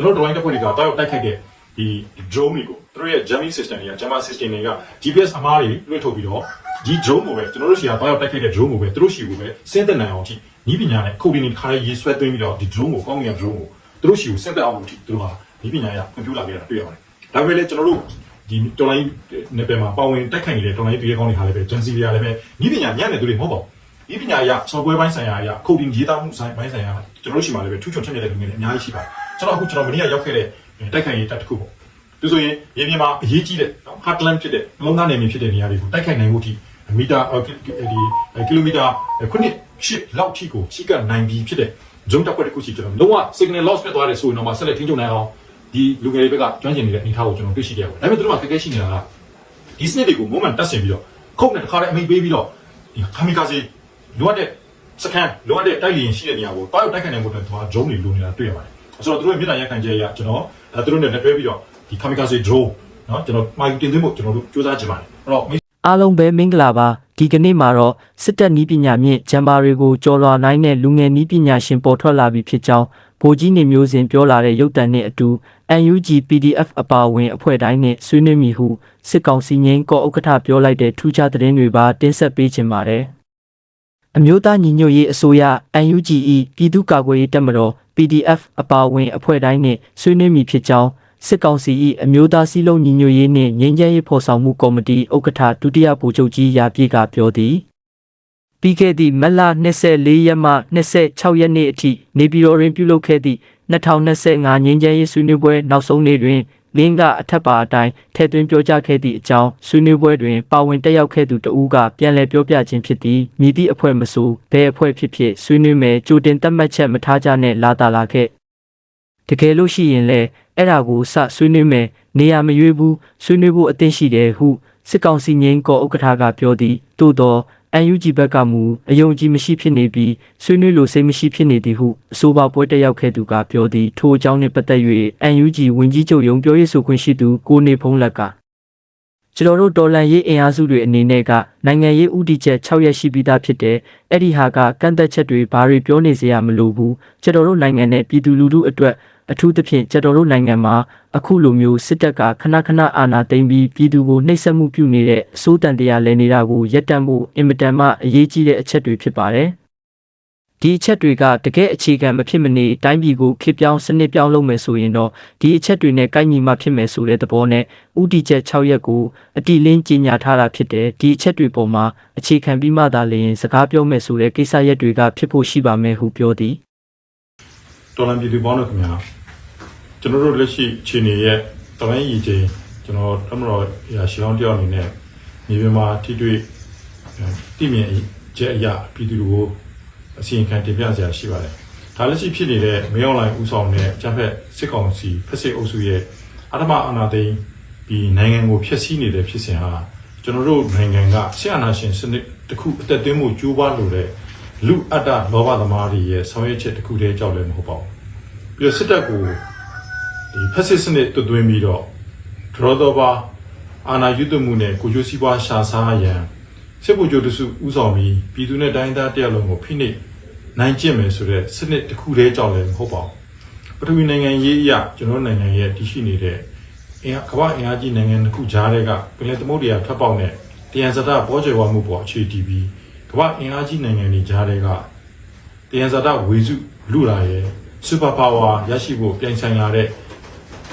ကျွန်တော်တို့ line တစ်ဖွဲ့တွေကတောက်တိုက်ခိုက်တဲ့ဒီ drone တွေကိုသူတို့ရဲ့ jamming system တွေက jammer system တွေက GPS အမားတွေလွှင့်ထုတ်ပြီးတော့ဒီ drone ကိုပဲကျွန်တော်တို့ရှီကတောက်တိုက်ခိုက်တဲ့ drone ကိုပဲသူတို့ရှီကိုပဲစင်းသက်နိုင်အောင်ကြည့်ဤပညာနဲ့ coding တွေခါရရေးဆွဲသွင်းပြီးတော့ဒီ drone ကိုကောင်းကင် drone ကိုသူတို့ရှီကိုစင်းသက်အောင်ကြည့်သူတို့ဟာဤပညာရကွန်ပျူတာလာခဲ့တာတွေ့ရပါတယ်ဒါပေမဲ့လည်းကျွန်တော်တို့ဒီတော်လိုင်းနယ်ပယ်မှာပါဝင်တိုက်ခိုက်နေတဲ့တော်လိုင်းပြည်ကောင်းတွေဟာလည်းပဲ agency တွေကလည်းပဲဤပညာညံ့တဲ့သူတွေမဟုတ်ပါဘူးဤပညာအရ software ဘိုင်းဆိုင်ရာအရ coding ရေးသားမှုဆိုင်ဘိုင်းဆိုင်ရာကျွန်တော်တို့ရှိမှလည်းပဲထူးချွန်ချက်မြတ်တဲ့လူတွေလည်းအများကြီးရှိပါတယ် ကျွန်တော်အခုကျွန်တော်မနေ့ကရောက်ခဲ့တဲ့တိုက်ခိုက်ရေးတပ်တစ်ခုပေါ့သူဆိုရင်မြေပြင်မှာအရေးကြီးတဲ့ heartland ဖြစ်တဲ့လုံးသားနယ်မြေဖြစ်တဲ့နေရာတွေကိုတိုက်ခိုက်နိုင်မှုထိမီတာဒီကီလိုမီတာခုနှစ်ရှစ်လောက်ထိကိုရှိကနိုင်ပြီးဖြစ်တဲ့ zone တပ်ဖွဲ့တစ်ခုရှိကျွန်တော်လုံးဝ signal loss ဖြစ်သွားတယ်ဆိုရင်တော့မှဆက်လက်ထိန်းချုပ်နိုင်အောင်ဒီလူငယ်တွေဘက်ကကျွမ်းကျင်နေတဲ့အနေအထားကိုကျွန်တော်တွေ့ရှိခဲ့ပါတယ်ဒါပေမဲ့သူတို့ကခက်ခဲရှိနေတာကဒီစနစ်တွေကို moment တက်ဆင်ပြီးတော့ခုတ်နဲ့တစ်ခါတည်းအမိတ်ပေးပြီးတော့ဒီခါမီကာစီလိုအပ်တဲ့စကန်လိုအပ်တဲ့တိုက်လျင်ရှိတဲ့နေရာကိုတောက်တိုက်ခိုက်နိုင်ဖို့အတွက်သူက drone တွေလိုနေတာတွေ့ရပါတယ် ဆိုတော့သူတို့ရဲ့မြေတားရက်ခံချက်အရကျွန်တော်အဲသူတို့နဲ့လက်တွဲပြီးတော့ဒီ kamikaze drone เนาะကျွန်တော်မှာယူတင်သွင်းဖို့ကျွန်တော်တို့စူးစမ်းကြပါတယ်အဲ့တော့ အားလုံးပဲမင်္ဂလာပါဒီကနေ့မှာတော့စစ်တပ်နီးပညာမြင့်ဂျမ်ဘာတွေကိုကြော်လွာနိုင်တဲ့လူငယ်နီးပညာရှင်ပေါ်ထွက်လာပြီဖြစ်ကြောင်းဗိုလ်ကြီးနေမျိုးစဉ်ပြောလာတဲ့ရုပ်တံနဲ့အတူ UNG PDF အပါအဝင်အဖွဲ့တိုင်းနဲ့ဆွေးနွေးမိဟုစစ်ကောင်စီငင်းကောဥက္ကဋ္ဌပြောလိုက်တဲ့ထူးခြားသတင်းတွေပါတင်ဆက်ပေးခြင်းပါတယ် အမျိုးသားညီညွတ်ရေးအစိုးရ UNGE ပြည်သူ့ကာကွယ်ရေးတပ်မတော် PDF အပါအဝင်အဖွဲ့တိုင်းနဲ့ဆွေးနွေးမိဖြစ်ကြောင်းစစ်ကောင်စီ၏အမျိုးသားစည်းလုံးညီညွတ်ရေးနှင့်ငြိမ်းချမ်းရေးဖော်ဆောင်မှုကော်မတီဥက္ကဋ္ဌဒုတိယဗိုလ်ချုပ်ကြီးရာပြည့်ကပြောသည်ပြီးခဲ့သည့်မတ်လ24ရက်မှ26ရက်နေ့အထိနေပြည်တော်တွင်ပြုလုပ်ခဲ့သည့်2025ငြိမ်းချမ်းရေးဆွေးနွေးပွဲနောက်ဆုံးနေ့တွင် လင်းကအထက်ပါအတိုင်းထည့်သွင်းပြောကြားခဲ့သည့်အကြောင်းဆွေးနွေးပွဲတွင်ပါဝင်တက်ရောက်ခဲ့သူတဦးကပြန်လည်ပြောပြခြင်းဖြစ်သည်မြည်သည့်အဖွဲ့မဆိုဘယ်အဖွဲ့ဖြစ်ဖြစ်ဆွေးနွေးမယ်ကြိုတင်သတ်မှတ်ချက်မထားကြနဲ့လာတာလာခဲ့တကယ်လို့ရှိရင်လည်းအဲ့ဒါကိုစဆွေးနွေးမယ်နေရာမရွေးဘူးဆွေးနွေးဖို့အသင့်ရှိတယ်ဟုစစ်ကောင်စီငင်းကောဥက္ကဋ္ဌကပြောသည်သို့တော့ UNG ဘက်ကမူအယုံကြည်မရှိဖြစ်နေပြီးဆွေးနွေးလို့စိတ်မရှိဖြစ်နေသည်ဟုအဆိုပါပွဲတက်ရောက်ခဲ့သူကပြောသည်ထိုအကြောင်းနှင့်ပတ်သက်၍ UNG ဝင်ကြီးချုပ်ရုံးပြောရေးဆိုခွင့်ရှိသူကိုနေဖုံးလက်ကကျွန်တော်တို့တော်လန်ရေးအင်အားစုတွေအနေနဲ့ကနိုင်ငံရေးဥတီချက်6ရက်ရှိပြီးသားဖြစ်တဲ့အဲ့ဒီဟာကကန့်သက်ချက်တွေဘာတွေပြောနေစရာမလိုဘူးကျွန်တော်တို့နိုင်ငံနဲ့ပြည်သူလူထုအတွက်အထူးသဖြင့်ကျွန်တော်တို့နိုင်ငံမှာအခုလိုမျိုးစစ်တပ်ကခဏခဏအာဏာသိမ်းပြီးပြည်သူကိုနှိပ်စက်မှုပြုနေတဲ့အစိုးတန်တရားလဲနေတာကိုရပ်တန့်ဖို့အင်မတန်မှအရေးကြီးတဲ့အချက်တွေဖြစ်ပါတယ်။ဒီအချက်တွေကတကယ်အခြေခံမဖြစ်မနေတိုင်းပြည်ကိုခေပြောင်းစနစ်ပြောင်းလုပ်မယ်ဆိုရင်တော့ဒီအချက်တွေနဲ့ကိုက်ညီမှဖြစ်မယ်ဆိုတဲ့သဘောနဲ့ဥတီချက်6ရက်ကိုအတိလင်းကြီးညာထားတာဖြစ်တယ်ဒီအချက်တွေပေါ်မှာအခြေခံပြီးမှသာလျှင်စကားပြောမယ်ဆိုတဲ့ကိစ္စရပ်တွေကဖြစ်ဖို့ရှိပါမယ်ဟုပြောသည် တော်လန်ပြည်သူပေါင်းတို့ခင်ဗျာကျွန်တော်တို့လက်ရှိအခြေအနေရဲ့တမိုင်းရည်ချင်းကျွန်တော်တမတော်ရာရှောင်းတယောက်အနေနဲ့မြေပြင်မှာထိတွေ့တည်မြင်ချက်အရာပြည်သူတွေကိုအစီရင်ခံတင်ပြစရာရှိပါတယ်ဒါလက်ရှိဖြစ်နေတဲ့မင်းအွန်လိုင်းဥဆောင်တဲ့ဂျမ်ဖက်စစ်ကောင်စီဖက်စစ်အုပ်စုရဲ့အထမအာဏာသိမ်းပြီးနိုင်ငံကိုဖျက်ဆီးနေတဲ့ဖြစ်စဉ်ဟာကျွန်တော်တို့နိုင်ငံကဆရာနာရှင်စနစ်တစ်ခုအသက်သွင်းမှုကြိုးပမ်းလို့တဲ့ လူအတ္တလောဘသမားတွေရဲ့ဆောင်ရွက်ချက်တစ်ခုတည်းကြောက်လည်းမဟုတ်ပါဘူးပြီးတော့စစ်တပ်ကိုဒီဖက်စစ်စနစ်တွသွင်းပြီးတော့ဒရောတော့ပါအာဏာယူသွမှုနဲ့ကိုကျိုးစည်းပွားရှာစားရန်စစ်ဗိုလ်ချုပ်တစုဥဆောင်ပြီးပြည်သူနဲ့တိုင်းသားတရားလုံးကိုဖိနှိပ်နိုင်ကျင့်မယ်ဆိုတဲ့စနစ်တစ်ခုတည်းကြောက်လည်းမဟုတ်ပါဘူးပထဝီနိုင်ငံရေးအရကျွန်တော်နိုင်ငံရဲ့တည်ရှိနေတဲ့အင်အားကမ္ဘာအင်အားကြီးနိုင်ငံတစ်ခုကြားတွေကပင်လယ်သမုဒ္ဒရာထွက်ပေါက်နဲ့တယံဇာတဘောကျယ်ဝမှုပေါ်အခြေတည်ပြီး ကမ္ဘာအင်အားကြီးနိုင်ငံတွေကြားတွေကတယံဇာတဝေစုလူလာရဲ့စူပါပါဝါရရှိဖို့ပြိုင်ဆိုင်လာတဲ့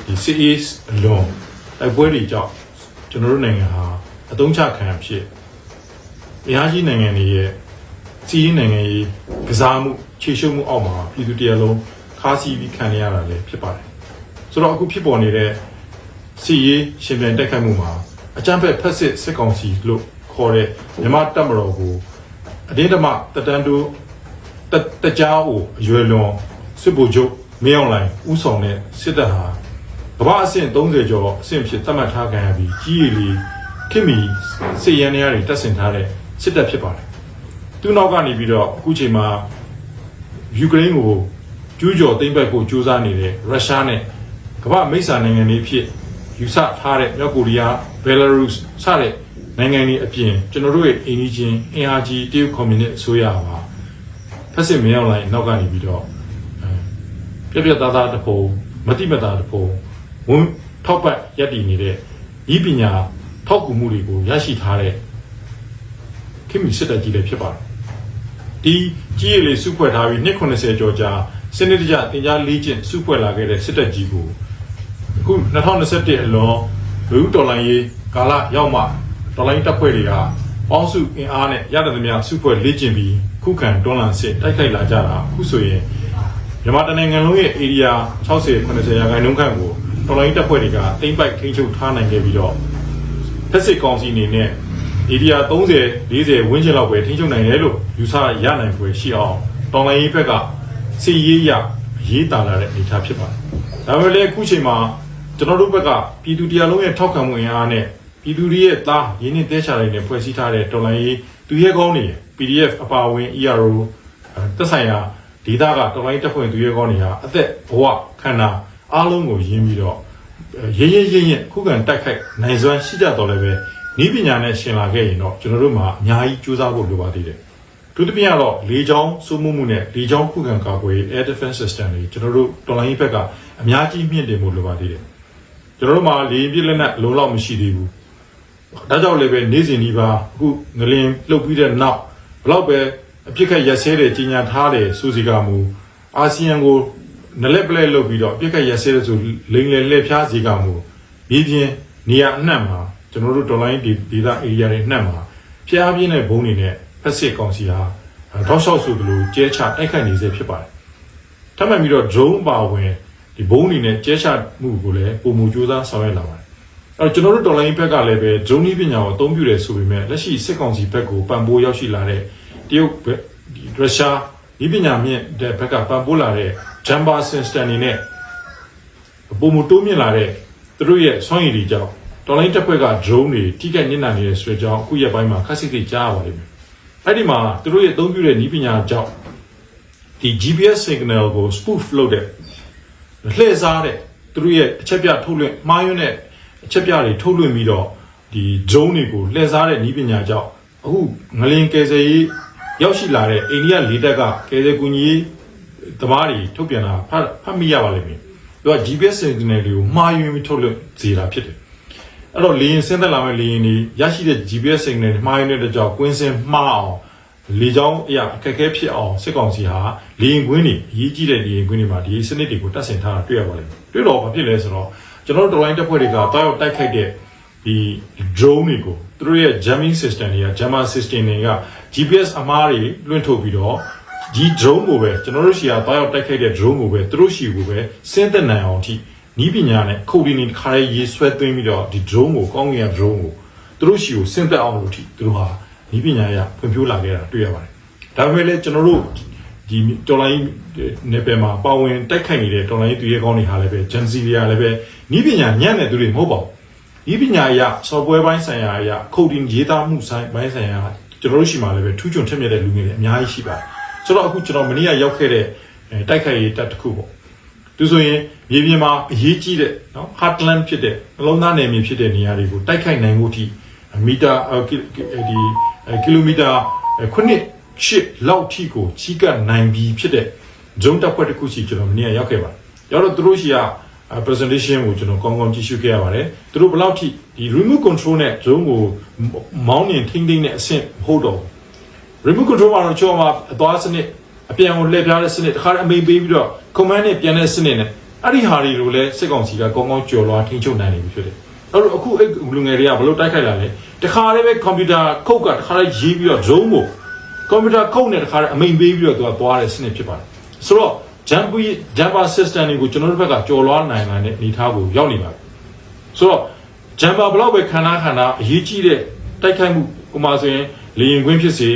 ဒီ CAS အလွန်တိုက်ပွဲတွေကြောင့်ကျွန်တော်တို့နိုင်ငံဟာအတုံးချခံဖြစ်အင်အားကြီးနိုင်ငံတွေရဲ့စီးရင်နိုင်ငံရေးကစားမှုခြေရှုပ်မှုအောက်မှာပြည်သူတရားလုံးခါးစီးပြီးခံရတာလည်းဖြစ်ပါတယ်ဆိုတော့အခုဖြစ်ပေါ်နေတဲ့စီရေးရှင်ပြန်တက်ခတ်မှုမှာအကြမ်းဖက်ဖက်စစ်စစ်ကောင်စီလို့ခေါ်တဲ့မြမတပ်မတော်ကို အတင်းဓမ္မတတန်းတို့တတကြားကိုအရွယ်လွန်စစ်ဗိုလ်ချုပ်မင်းအောင်လှိုင်ဥဆောင်တဲ့စစ်တပ်ဟာကမ္ဘာအဆင့်30ကျော်အဆင့်ဖြစ်သတ်မှတ်ထားခံရပြီးကြီးရည်လီခင်မီစစ်ရန်တွေတက်ဆင်ထားတဲ့စစ်တပ်ဖြစ်ပါတယ်သူနောက်ကနေပြီးတော့အခုချိန်မှာယူကရိန်းကိုကျူးကျော်သိမ်းပိုက်ဖို့ကြိုးစားနေတဲ့ရုရှားနဲ့ကမ္ဘာမိတ်ဆာနိုင်ငံတွေဖြစ်ယူဆထားတဲ့မြောက်ကိုရီးယားဘယ်လာရုစ်စတဲ့ နိုင်ငံတွေအပြင်ကျွန်တော်တို့ရဲ့အိန္ဒိချင်းအင်အားကြီးတရုတ်ကွန်မြူနစ်အစိုးရပါဖက်စစ်မင်းအောင်လှိုင်နောက်ကနေပြီးတော့အဲပြက်ပြက်သားသားတပုံမမတိမတာတပုံဝန်ထောက်ပတ်ရည်တည်နေတဲ့ဤပညာထောက်ကူမှုတွေကိုရရှိထားတဲ့ခင်မီစစ်တပ်ကြီးလည်းဖြစ်ပါတယ်ဒီကြီးရည်လေးစုဖွဲ့ထားပြီးနှစ်80ကျော်ကြာစနစ်တကျတင် जा လေ့ကျင့်စုဖွဲ့လာခဲ့တဲ့စစ်တပ်ကြီးကိုအခု2021အလွန်လူဦးတော်လိုင်းရေးကာလရောက်မှ တော်လိုင်းတပ်ဖွဲ့တွေကပေါင်းစုအင်အားနဲ့ရတဲ့သမျှစုဖွဲ့လေ့ကျင့်ပြီးခုခံတွန်းလှန်စစ်တိုက်ခိုက်လာကြတာအခုဆိုရင်မြန်မာတိုင်းနိုင်ငံလုံးရဲ့ area 60 80ရာခိုင်နှုန်းခန့်ကိုတော်လိုင်းတပ်ဖွဲ့တွေကတိမ့်ပိုက်ထိန်းချုပ်ထားနိုင်ခဲ့ပြီးတော့ဖက်စစ်ကောင်စီအနေနဲ့ area 30 40ဝန်းကျင်လောက်ပဲထိန်းချုပ်နိုင်တယ်လို့ယူဆရနိုင်ဖွယ်ရှိအောင်တော်လိုင်းရေးဘက်ကစီရေးရရေးတာလာတဲ့အနေအထားဖြစ်ပါတယ်။ဒါပေမဲ့လည်းအခုချိန်မှာကျွန်တော်တို့ဘက်ကပြည်သူတရားလုံးရဲ့ထောက်ခံမှုအင်အားနဲ့ ပြည်သူတွေရဲ့သားရင်းနှီးတဲချလိုက်တဲ့ဖွဲ့စည်းထားတဲ့တော်လိုင်းရေးသူရဲကောင်းတွေ PDF အပါအဝင် ERO သက်ဆိုင်ရာဒေသကတော်လိုင်းတပ်ဖွဲ့သူရဲကောင်းတွေဟာအသက်ဘဝခန္ဓာအားလုံးကိုရင်းပြီးတော့ရဲရဲရဲရဲခုခံတိုက်ခိုက်နိုင်စွမ်းရှိကြတော့လည်းပဲဤပညာနဲ့ရှင်လာခဲ့ရင်တော့ကျွန်တော်တို့မှာအများကြီးကြိုးစားဖို့လိုပါသေးတယ်။ဒုတိယတော့လေချောင်းစိုးမှုမှုနဲ့လေချောင်းခုခံကာကွယ် air defense system တွေကျွန်တော်တို့တော်လိုင်းဘက်ကအများကြီးမြင့်တင်ဖို့လိုပါသေးတယ်။ကျွန်တော်တို့မှာလေပြည့်လက်နက်လုံးလောက်မရှိသေးဘူး။ ဒါကြောင့်လည်းပဲနေ့စဉ်ဒီပါအခုငလင်လှုပ်ပြီးတဲ့နောက်ဘလောက်ပဲအပြစ်ခတ်ရက်စဲတဲ့ကြီးညာထားတဲ့စူစီကမူအာဆီယံကိုနလက်ပလဲလှုပ်ပြီးတော့အပြစ်ခတ်ရက်စဲတဲ့ဆိုလိန်လေလှည့်ဖျားစီကမူမြေပြင်နေရာအနှံ့မှာကျွန်တော်တို့ဒေါ်လာရင်းဒေတာ area တွေနှံ့မှာဖျားပြင်းတဲ့ဘုံတွေနဲ့ဖက်စစ်ကောင်စီဟာတောက်လျှောက်ဆိုသလိုကျဲချတိုက်ခိုက်နေစေဖြစ်ပါတယ်ထပ်မံပြီးတော့ drone ပါဝင်ဒီဘုံတွေနဲ့ကျဲချမှုကိုလည်းပုံမူကြိုးစားဆောင်ရွက်လာပါတယ်အဲ့ တော့ကျွန်တော်တို့ဒေါ်လာရင်းဘက်ကလည်းပဲဂျုံနီးပညာကိုအသုံးပြုတယ်ဆိုပေမဲ့လက်ရှိစစ်ကောင်စီဘက်ကိုပံ့ပိုးရောက်ရှိလာတဲ့တရုတ်ဘက်ဒီရုရှားဒီပညာမြင့်တဲ့ဘက်ကပံ့ပိုးလာတဲ့ Jamba System နေနဲ့ပုံမတိုးမြင့်လာတဲ့သူတို့ရဲ့ဆွမ်းရည်တွေကြောင့်တော်လိုင်းတပ်ဖွဲ့က drone တွေထိခိုက်ညစ်နာနေတဲ့ဆွဲကြောင်းအခုရက်ပိုင်းမှာခက်စစ်တွေကြားရပါလိမ့်မယ်အဲ့ဒီမှာသူတို့ရဲ့အသုံးပြုတဲ့ဤပညာကြောင့်ဒီ GPS signal ကို spoof လုပ်တဲ့လှည့်စားတဲ့သူတို့ရဲ့အချက်ပြထုတ်လွှင့်မှားယွင်းတဲ့ အချက်ပြတွေထုတ်လွှင့်ပြီးတော့ဒီ drone တွေကိုလှည့်စားတဲ့ဤပညာကြောင့်အခုငလင်ကယ်ဆယ်ရေးရောက်ရှိလာတဲ့အိန္ဒိယလေတပ်ကကယ်ဆယ်ကူညီရေးသမားတွေထုတ်ပြန်တာဖတ်ဖတ်မိရပါလိမ့်မယ်။သူက GPS signal တွေကိုမှားယွင်းပြီးထုတ်လွှင့်စေတာဖြစ်တယ်။အဲ့တော့လေရင်ဆင်းသက်လာမဲ့လေရင်တွေရရှိတဲ့ GPS signal တွေမှားယွင်းတဲ့အတွက်ကြောင့်ကွင်းစင်မှားအောင်လေကြောင်းအရာအခက်အခဲဖြစ်အောင်စစ်ကောင်စီဟာလေရင်ကွင်းတွေအရေးကြီးတဲ့လေရင်ကွင်းတွေမှာဒီစနစ်တွေကိုတပ်ဆင်ထားတာတွေ့ရပါလိမ့်မယ်တွေ့တော့ဘာဖြစ်လဲဆိုတော့ ကျွန်တော်တို့ line တပ်ဖွဲ့တွေကတောက်ရောက်တိုက်ခိုက်တဲ့ဒီ drone တွေကိုသူတို့ရဲ့ jamming system တွေက jammer system တွေက GPS အမားတွေလွှင့်ထုတ်ပြီးတော့ဒီ drone ကိုပဲကျွန်တော်တို့ရှီကတောက်ရောက်တိုက်ခိုက်တဲ့ drone ကိုပဲသူတို့ရှီကိုပဲစင်းသက်နိုင်အောင်အထိနီးပညာနဲ့ခုတ်ဒီနေတစ်ခါရေးရေးဆွဲသွင်းပြီးတော့ဒီ drone ကိုကောင်းကင်က drone ကိုသူတို့ရှီကိုစင်းသက်အောင်လို့အထိသူတို့ဟာနီးပညာရဖွံ့ဖြိုးလာခဲ့တာတွေ့ရပါတယ်ဒါပေမဲ့လည်းကျွန်တော်တို့ ဒီတော်လိုင်းနယ်ပယ်မှာပါဝင်တိုက်ခိုက်နေတဲ့တော်လိုင်းသူရဲကောင်းတွေဟာလည်းပဲဂျန်စီရီယာလည်းပဲနီးပညာညံ့တဲ့သူတွေမဟုတ်ပါဘူးဒီပညာအရ software ဘိုင်းဆိုင်ရာအရ coding ရေးသားမှုဆိုင်ဘိုင်းဆိုင်ရာကျွန်တော်တို့ရှိမှလည်းပဲထူးချွန်ထက်မြက်တဲ့လူငယ်တွေအများကြီးရှိပါတယ်ဆိုတော့အခုကျွန်တော်မနေ့ကရောက်ခဲ့တဲ့အဲတိုက်ခိုက်ရေးတပ်တစ်ခုပေါ့သူဆိုရင်မြေပြင်မှာအရေးကြီးတဲ့နော် heartland ဖြစ်တဲ့နှလုံးသားနယ်မြေဖြစ်တဲ့နေရာတွေကိုတိုက်ခိုက်နိုင်မှုအထိမီတာအော်ကီဒီအဲကီလိုမီတာခုနှစ် ရှစ်လောက်ထိကိုကြီးကပ်နိုင်ပြီဖြစ်တဲ့ဂျုံတပ်ဖွဲ့တစ်ခုစီကျွန်တော်မနေ့ကရောက်ခဲ့ပါတယ်ရောက်တော့သူတို့ရှိကအဲ presentation ကိုကျွန်တော်ကောင်းကောင်းကြည့်ရှုခဲ့ရပါတယ်သူတို့ဘယ်လောက်ထိဒီ remote control နဲ့ drone ကိုမောင်းနေထိန်းသိမ်းတဲ့အဆင့်မဟုတ်တော့ဘူး remote control မှာတော့ကျွန်တော်မှာအသွားစနစ်အပြန်ကိုလှည့်ပြားတဲ့စနစ်တစ်ခါအမိန်ပေးပြီးတော့ command နဲ့ပြန်တဲ့စနစ်နဲ့အဲ့ဒီဟာတွေကိုလည်းစစ်ကောင်စီကကောင်းကောင်းကြော်လွားထိန်းချုပ်နိုင်နေပြီဖြစ်တယ်အဲ့တော့အခုအဲ့လူငယ်တွေကဘယ်လိုတိုက်ခိုက်လာလဲတခါလေးပဲ computer ခုတ်ကတခါလေးရေးပြီးတော့ drone ကို computer ခုတ်နဲ့တခါလေးအမိန်ပေးပြီးတော့သူကသွားတဲ့စနစ်ဖြစ်ပါတယ်ဆိုတော့ Jumper Jumper system တွေကိုကျွန်တော်တို့ဘက်ကကြော်လွားနိုင်လာတဲ့အနေအထားကိုရောက်နေပါပြီဆိုတော့ Jumper ဘလောက်ပဲခန္ဓာခန္ဓာအရေးကြီးတဲ့တိုက်ခိုက်မှုဥပမာဆိုရင်လေရင်ကွင်းဖြစ်စေ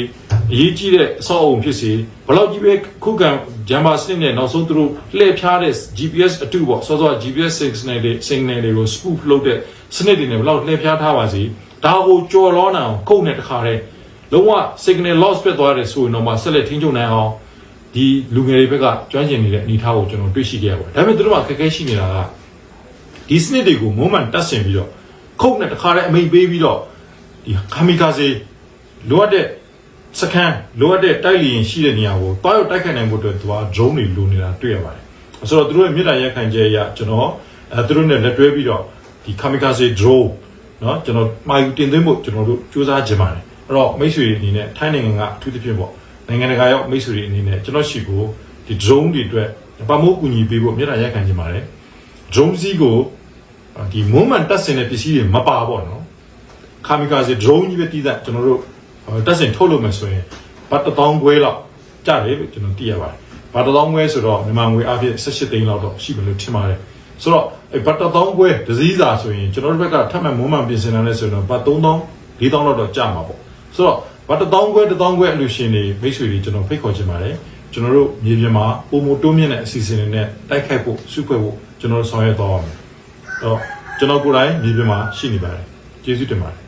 အရေးကြီးတဲ့အဆောက်အုံဖြစ်စေဘလောက်ကြီးပဲခုခံ Jumper စနစ်နဲ့နောက်ဆုံးသူတို့လှည့်ဖြားတဲ့ GPS အတူပေါ့စောစော GPS signal တွေ signal တွေကို spoof လုပ်တဲ့စနစ်တွေနဲ့ဘလောက်လှည့်ဖြားထားပါစေဒါကိုကြော်လွားနိုင်အောင်ခုတ်နဲ့တခါတည်း လုံးဝ signal loss ဖြစ်သွားတယ်ဆိုရင်တော့မှဆက်လက်ထိန်းချုပ်နိုင်အောင် ဒီလူငယ်တွေဘက်ကကျွမ်းကျင်နေတဲ့အနေအထားကိုကျွန်တော်တွေ့ရှိခဲ့ရပါတယ်။ဒါပေမဲ့သူတို့ကခက်ခဲရှိနေတာကဒီစနစ်တွေကိုမုံမှန်တက်ဆင်ပြီးတော့ခုတ်နဲ့တခါတည်းအမိန်ပေးပြီးတော့ဒီခမီကာစေလိုအပ်တဲ့စကန်လိုအပ်တဲ့တိုက်လျင်ရှိတဲ့နေရာကိုတွားရောက်တိုက်ခိုက်နိုင်ဖို့အတွက်သူက drone တွေလိုနေတာတွေ့ရပါတယ်။ ဆိုတော့သူတို့ရဲ့မြေတားရက်ခံချက်အရကျွန်တော်အဲသူတို့နဲ့လက်တွဲပြီးတော့ဒီ kamikaze drone เนาะကျွန်တော်မှာယူတင်သွင်းဖို့ကျွန်တော်တို့စူးစမ်းကြပါတယ် အဲ့တော့မိတ်ဆွေတွေအနေနဲ့ထိုင်းနိုင်ငံကအထူးသဖြင့်ပေါ့နိုင်ငံတကာရောက်မိတ်ဆွေတွေအနေနဲ့ကျွန်တော်ရှိကိုဒီ drone တွေအတွက်ပမိုးကူညီပေးဖို့မြေတားရက်ခံကြပါတယ် drone စီးကိုဒီ moment တက်စင်တဲ့ပစ္စည်းတွေမပါပေါ့နော်ကာမီကာဇေ drone ကြီးပဲတည်တဲ့ကျွန်တော်တို့တက်စင်ထုတ်လို့မယ်ဆိုရင်ဘတ်တောင်းခွဲလောက်ကြတယ်လို့ကျွန်တော်သိရပါတယ်ဘတ်တောင်းခွဲဆိုတော့မြန်မာငွေအဖြစ်18သိန်းလောက်တော့ရှိမယ်လို့ထင်ပါတယ်ဆိုတော့အဲဘတ်တောင်းခွဲဒစည်းစာဆိုရင်ကျွန်တော်တို့ဘက်ကထပ်မံမွမ်းမံပြင်ဆင်လာလဲဆိုတော့ဘတ်3000 4000လောက်တော့ကြာမှာပေါ့ ဆိုတော့ဘတ်တောင်းခွဲတောင်းခွဲအလို့ရှင်တွေမိတ်ဆွေတွေကျွန်တော်ဖိတ်ခေါ်ချင်ပါတယ်ကျွန်တော်တို့မြေပြင်မှာပုံမတိုးမြင့်တဲ့အစီအစဉ်တွေနဲ့တိုက်ခိုက်ဖို့စုဖွဲ့ဖို့ကျွန်တော်တို့ဆောင်ရွက်သွားပါမယ်အဲ့တော့ကျွန်တော်ကိုယ်တိုင်မြေပြင်မှာရှိနေပါတယ်ကျေးဇူးတင်ပါတယ်